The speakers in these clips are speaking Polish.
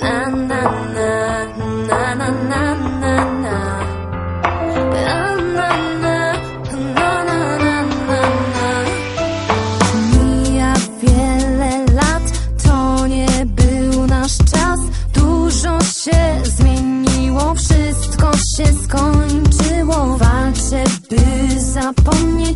Na na na na na na na na się zmieniło, wszystko się skończyło. Walczę, by zapomnieć.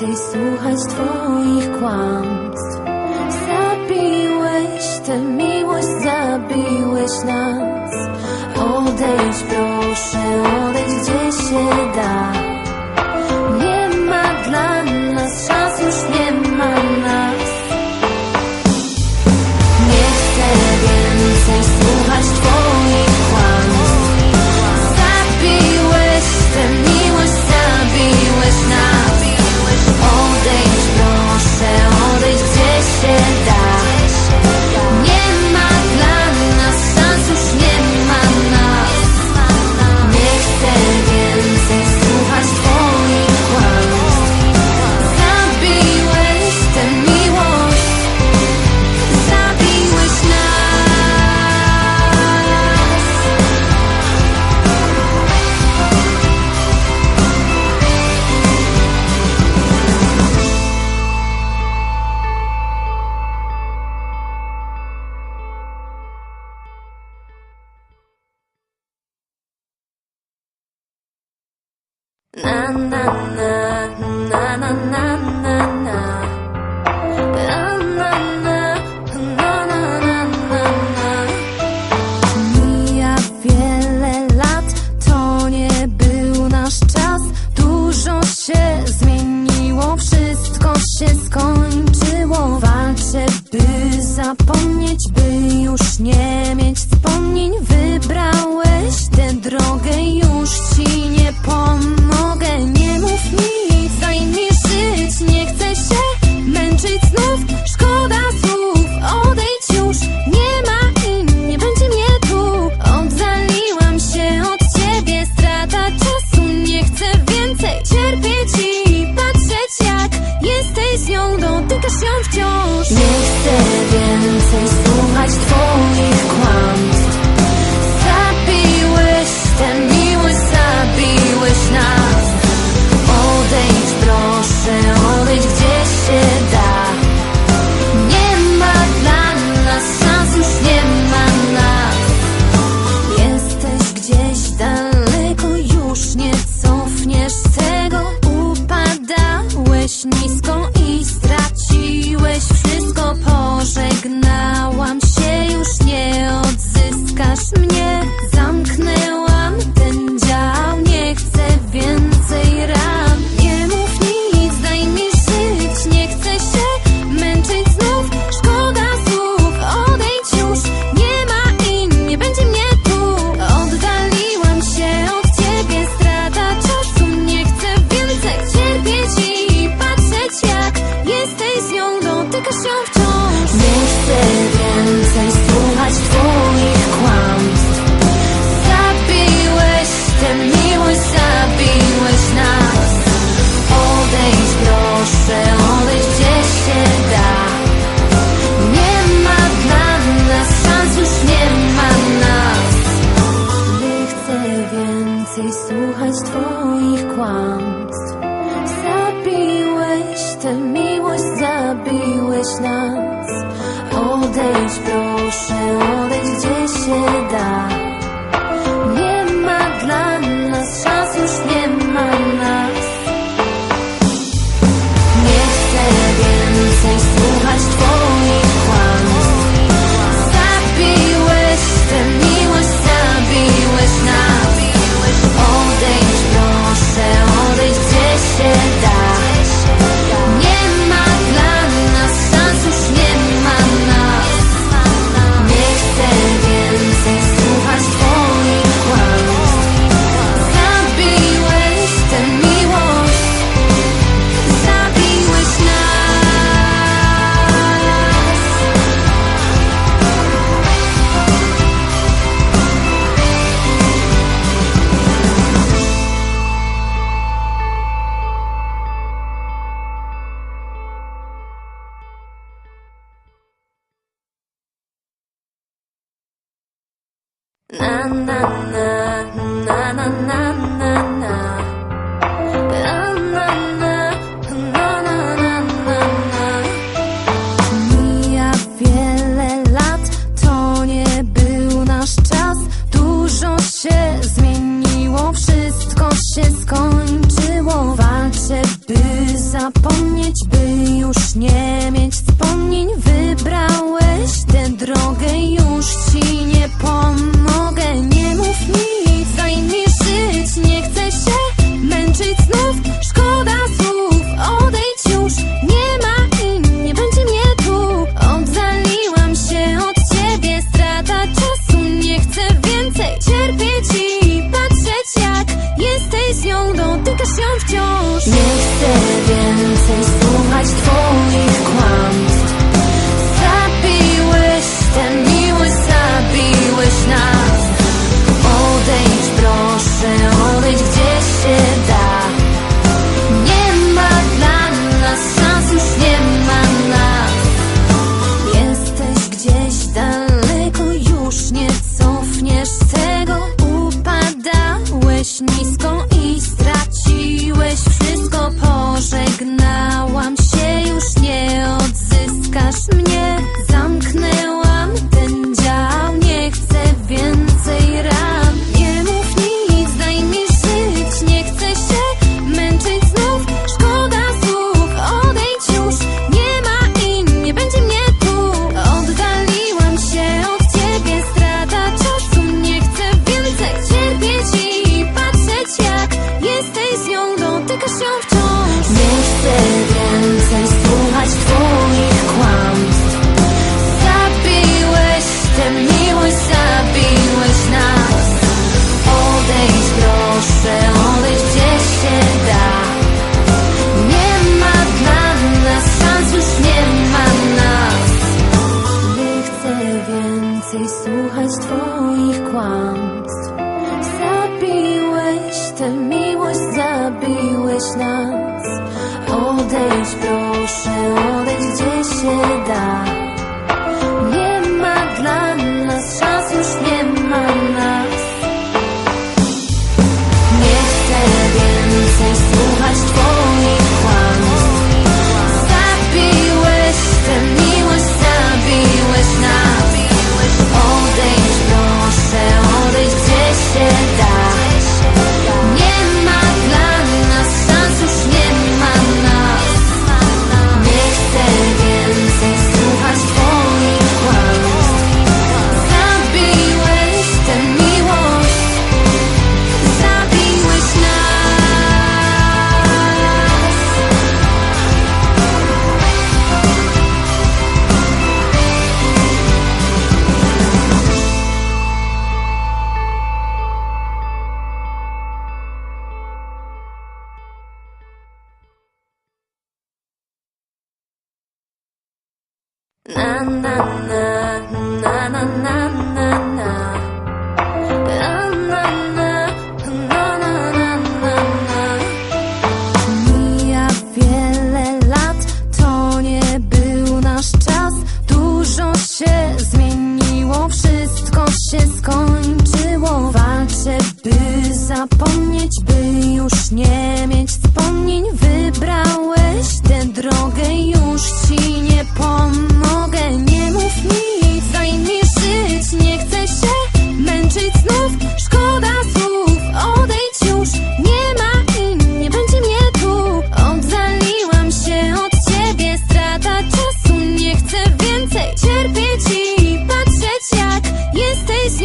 więcej słuchać Twoich kłamstw. Zabiłeś tę miłość, zabiłeś nas. Odejdź, proszę, odejdź gdzie się da. na na na. Odejdź proszę, odejdź gdzie się da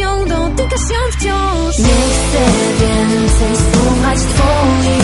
nią się wciąż. Nie chcę więcej słuchać twoich